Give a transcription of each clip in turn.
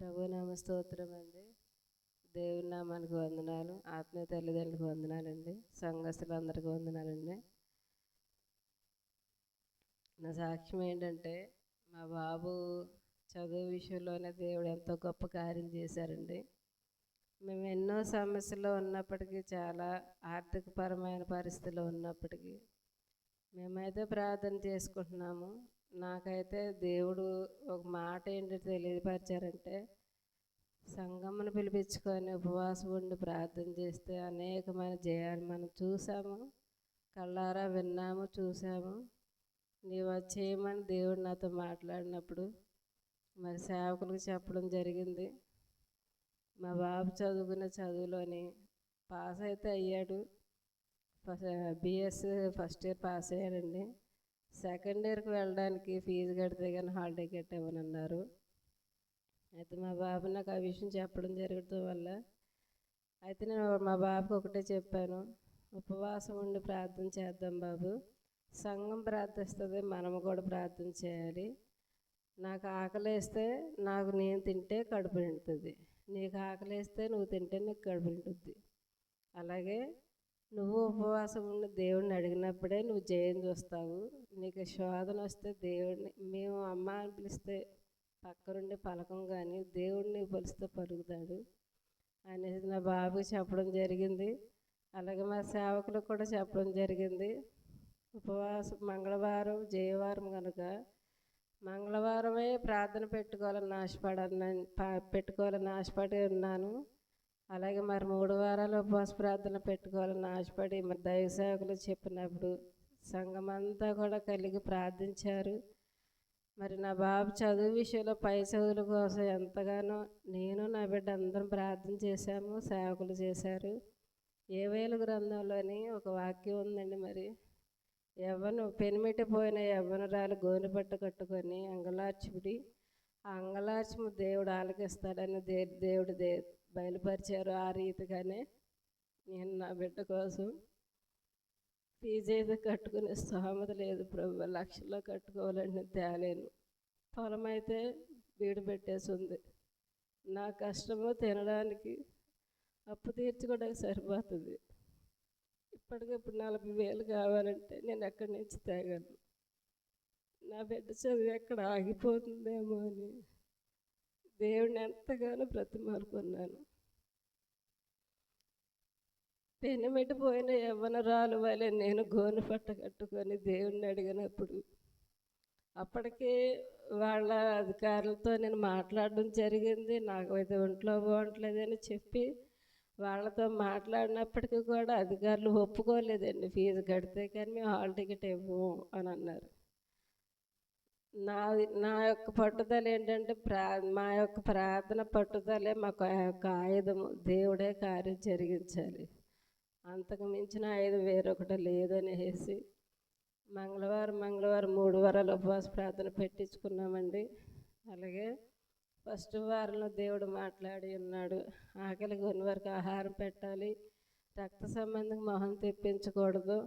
ప్రభు నామ స్తోత్రం అండి. దేవుని నామానికి వందనాలు ఆత్మీయ తల్లిదండ్రులకు వందనాలండి సంఘస్థులందరికీ వందనాలండి. నా సాక్ష్యం ఏంటంటే మా బాబు చదువు విషయంలోనే దేవుడు ఎంతో గొప్ప కార్యం చేశారండి. మేము ఎన్నో సమస్యలు ఉన్నప్పటికీ చాలా ఆర్థికపరమైన పరిస్థితుల్లో ఉన్నప్పటికీ మేమైతే ప్రార్థన చేసుకుంటున్నాము. నాకైతే దేవుడు ఒక మాట ఏంటో తెలియపరిచారంటే సంగమ్మను పిలిపించుకొని ఉపవాసం ఉండి ప్రార్థన చేస్తే అనేకమైన జయాలు మనం చూసాము కళ్ళారా విన్నాము చూసాము. నీవు అది చేయమని దేవుడు నాతో మాట్లాడినప్పుడు మరి సేవకులకు చెప్పడం జరిగింది. మా బాబు చదువుకున్న చదువులోని పాస్ అయితే అయ్యాడు బిఎస్ ఫస్ట్ ఇయర్ పాస్ అయ్యాడండి సెకండ్ ఇయర్కి వెళ్ళడానికి ఫీజు కడితే కానీ హాల్ టికెట్ ఇవ్వనన్నారు అయితే మా బాబు నాకు ఆ విషయం చెప్పడం జరగడం వల్ల అయితే నేను మా బాబుకి ఒకటే చెప్పాను. ఉపవాసం ఉండి ప్రార్థన చేద్దాం బాబు. సంఘం ప్రార్థిస్తుంది మనము కూడా ప్రార్థన చేయాలి. నాకు ఆకలి వేస్తే నాకు నేను తింటే కడుపు నిండుతుంది. నీకు ఆకలి వేస్తే నువ్వు తింటే నీకు కడుపు నిండుద్ది. అలాగే నువ్వు ఉపవాసం ఉండి దేవుడిని అడిగినప్పుడే నువ్వు జయం చూస్తావు. నీకు శోధన వస్తే దేవుడిని మేము అమ్మ అని పిలిస్తే పక్కనుండి పలకం కానీ దేవుడిని పిలిస్తే పలుకుతాడు అనేది నా బాబుకి చెప్పడం జరిగింది. అలాగే మా సేవకులకు కూడా చెప్పడం జరిగింది. ఉపవాసం మంగళవారం జయవారం కనుక మంగళవారమే ప్రార్థన పెట్టుకోవాలని ఆశపడాలని పెట్టుకోవాలని ఆశపడి ఉన్నాను. అలాగే మరి మూడు వారాలు ఉపవాస ప్రార్థన పెట్టుకోవాలని ఆశపడి మరి దైవ సేవకులు చెప్పినప్పుడు సంఘమంతా కూడా కలిగి ప్రార్థించారు. మరి నా బాబు చదువు విషయంలో పై చదువుల కోసం ఎంతగానో నేను నా బిడ్డ అందరం ప్రార్థన చేశాము సేవకులు చేశారు. ఏవేలు గ్రంథంలోని ఒక వాక్యం ఉందండి మరి. ఎవను ఎవ్వనురాలు యవ్వనరాలు గోనెపట్ట కట్టుకొని అంగలార్చుడి ఆ అంగలార్చము దేవుడు ఆలకిస్తాడని దే దేవుడు దే బయలుపరిచారు ఆ రీతిగానే నేను నా బిడ్డ కోసం ఫీజు అయితే కట్టుకునే స్తోమత లేదు ప్రభు. లక్షల్లో కట్టుకోవాలని తేలేను. పొలం అయితే బీడు పెట్టేసి ఉంది నా కష్టము తినడానికి అప్పు తీర్చుకోవడానికి సరిపోతుంది. ఇప్పటికిప్పుడు నలభై వేలు కావాలంటే నేను ఎక్కడి నుంచి తేగలను? నా బిడ్డ చదువు ఎక్కడ ఆగిపోతుందేమో అని దేవుడిని ఎంతగానో బ్రతిమాలుకున్నాను. పెనుమిటిపోయిన యవ్వనరాలు వలె నేను గోను పట్ట కట్టుకొని దేవుడిని అడిగినప్పుడు అప్పటికే వాళ్ళ అధికారులతో నేను మాట్లాడడం జరిగింది. నాకు అయితే ఒంట్లో బాగుంటలేదని చెప్పి వాళ్ళతో మాట్లాడినప్పటికీ కూడా అధికారులు ఒప్పుకోలేదండి. ఫీజు కడితే కానీ మేము హాల్ టికెట్ ఇవ్వము అని అన్నారు. నా నా యొక్క పట్టుదల ఏంటంటే ప్రా మా యొక్క ప్రార్థన పట్టుదలే మాకు ఆ యొక్క ఆయుధము. దేవుడే కార్యం జరిగించాలి. అంతకు మించిన ఐదు వేరొకటి లేదనేసి మంగళవారం మంగళవారం మూడు వారాలు ఉపవాస ప్రార్థన పెట్టించుకున్నామండి. అలాగే ఫస్ట్ వారంలో దేవుడు మాట్లాడి ఉన్నాడు. ఆకలి కొన్ని వరకు ఆహారం పెట్టాలి. రక్త సంబంధం మొహం తెప్పించకూడదు.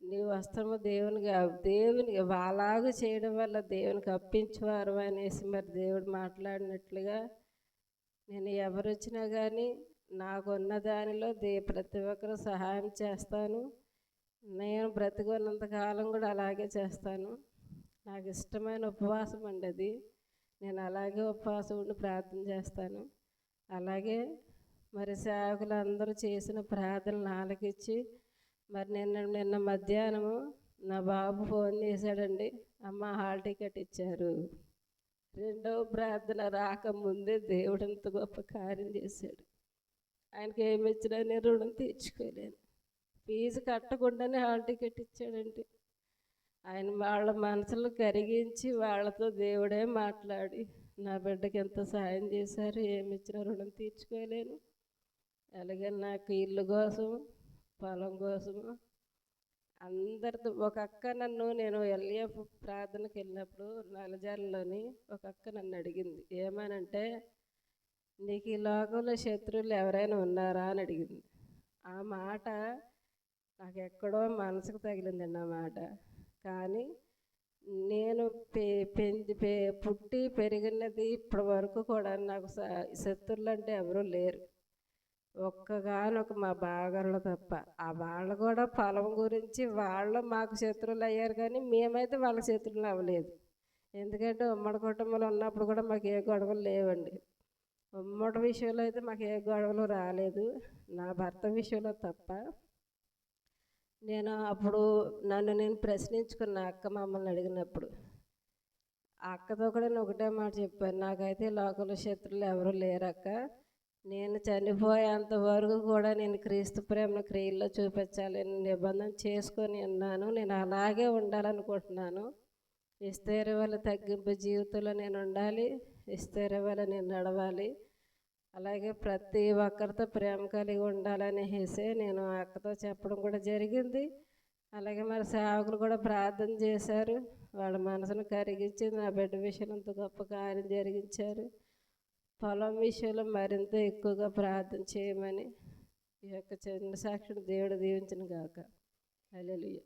నీ వస్త్రము దేవునికి దేవునికి అలాగూ చేయడం వల్ల దేవునికి అప్పించేవారు అనేసి మరి దేవుడు మాట్లాడినట్లుగా నేను ఎవరు వచ్చినా కానీ నాకున్న దానిలో దే ప్రతి ఒక్కరు సహాయం చేస్తాను. నేను బ్రతికున్నంత కాలం కూడా అలాగే చేస్తాను. నాకు ఇష్టమైన ఉపవాసం అండి అది. నేను అలాగే ఉపవాసం ఉండి ప్రార్థన చేస్తాను. అలాగే మరి సేవకులు అందరూ చేసిన ప్రార్థనలు ఆలకిచ్చి మరి నిన్న నిన్న మధ్యాహ్నము నా బాబు ఫోన్ చేశాడండి. అమ్మ హాల్ టికెట్ ఇచ్చారు. రెండవ ప్రార్థన రాకముందే దేవుడు అంత గొప్ప కార్యం చేశాడు. ఆయనకి ఏమి ఇచ్చినా నేను రుణం తీర్చుకోలేను. ఫీజు కట్టకుండానే హాల్ టికెట్ ఇచ్చాడండి. ఆయన వాళ్ళ మనసులు కరిగించి వాళ్ళతో దేవుడే మాట్లాడి నా బిడ్డకి ఎంత సహాయం చేశారు ఏమి ఇచ్చినా రుణం తీర్చుకోలేను. అలాగే నాకు ఇల్లు కోసం పొలం కోసము అందరితో ఒక అక్క నన్ను నేను ఎల్ఏఎఫ్ ప్రార్థనకి వెళ్ళినప్పుడు నలజాలలోని ఒక అక్క నన్ను అడిగింది ఏమనంటే నీకు ఈ లోకంలో శత్రువులు ఎవరైనా ఉన్నారా అని అడిగింది. ఆ మాట నాకు ఎక్కడో మనసుకు తగిలిందండి ఆ మాట. కానీ నేను పె పెంచి పె పుట్టి పెరిగినది ఇప్పటి వరకు కూడా నాకు స- శత్రువులు అంటే ఎవరూ లేరు. ఒక్కగానొక మా బాగాళ్ళు తప్ప. ఆ వాళ్ళు కూడా పొలం గురించి వాళ్ళు మాకు శత్రువులు అయ్యారు కానీ మేమైతే వాళ్ళ శత్రువులు అవ్వలేదు. ఎందుకంటే ఉమ్మడి కుటుంబంలో ఉన్నప్పుడు కూడా మాకు ఏ గొడవలు లేవండి. ఉమ్మడి విషయంలో అయితే మాకు ఏ గొడవలు రాలేదు. నా భర్త విషయంలో తప్ప. నేను అప్పుడు నన్ను నేను ప్రశ్నించుకున్న అక్క మమ్మల్ని అడిగినప్పుడు ఆ అక్కతో కూడా నేను ఒకటే మాట చెప్పాను. నాకైతే లోకల శత్రులు ఎవరు లేరక్క. నేను చనిపోయేంత వరకు కూడా నేను క్రీస్తు ప్రేమను క్రియల్లో చూపించాలని నిబంధన చేసుకొని ఉన్నాను. నేను అలాగే ఉండాలనుకుంటున్నాను. ఇస్తేరే వల్ల తగ్గింపు జీవితంలో నేను ఉండాలి. ఇస్తే వల్ల నేను నడవాలి. అలాగే ప్రతి ఒక్కరితో ప్రేమ కలిగి ఉండాలనేసి నేను అక్కతో చెప్పడం కూడా జరిగింది. అలాగే మరి సేవకులు కూడా ప్రార్థన చేశారు. వాళ్ళ మనసును కరిగించి నా బిడ్డ విషయంలో అంత గొప్ప కార్యం జరిగించారు. పొలం విషయంలో మరింత ఎక్కువగా ప్రార్థన చేయమని ఈ యొక్క చిన్న సాక్షిని దేవుడు దీవించిన గాక. హల్లెలూయా.